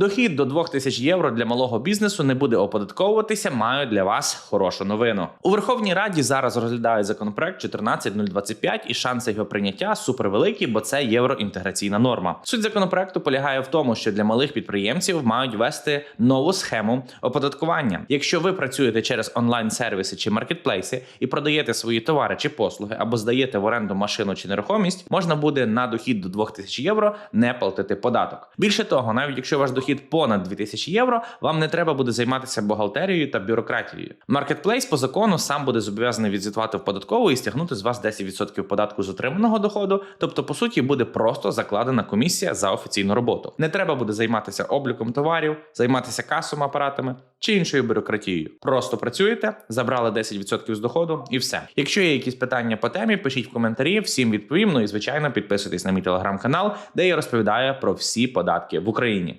Дохід до 2000 євро для малого бізнесу не буде оподатковуватися. Маю для вас хорошу новину. У Верховній Раді зараз розглядають законопроект 14025 і шанси його прийняття супервеликі, бо це євроінтеграційна норма. Суть законопроекту полягає в тому, що для малих підприємців мають ввести нову схему оподаткування. Якщо ви працюєте через онлайн-сервіси чи маркетплейси і продаєте свої товари чи послуги або здаєте в оренду машину чи нерухомість, можна буде на дохід до 2000 євро не платити податок. Більше того, навіть якщо ваш дохід понад 2000 євро, вам не треба буде займатися бухгалтерією та бюрократією. Маркетплейс по закону сам буде зобов'язаний відзвітувати в податкову і стягнути з вас 10% податку з отриманого доходу. Тобто, по суті, буде просто закладена комісія за офіційну роботу. Не треба буде займатися обліком товарів, займатися касовими апаратами чи іншою бюрократією. Просто працюєте, забрали 10% з доходу і все. Якщо є якісь питання по темі, пишіть в коментарі, всім відповім. Ну і звичайно, підписуйтесь на мій телеграм-канал, де я розповідаю про всі податки в Україні.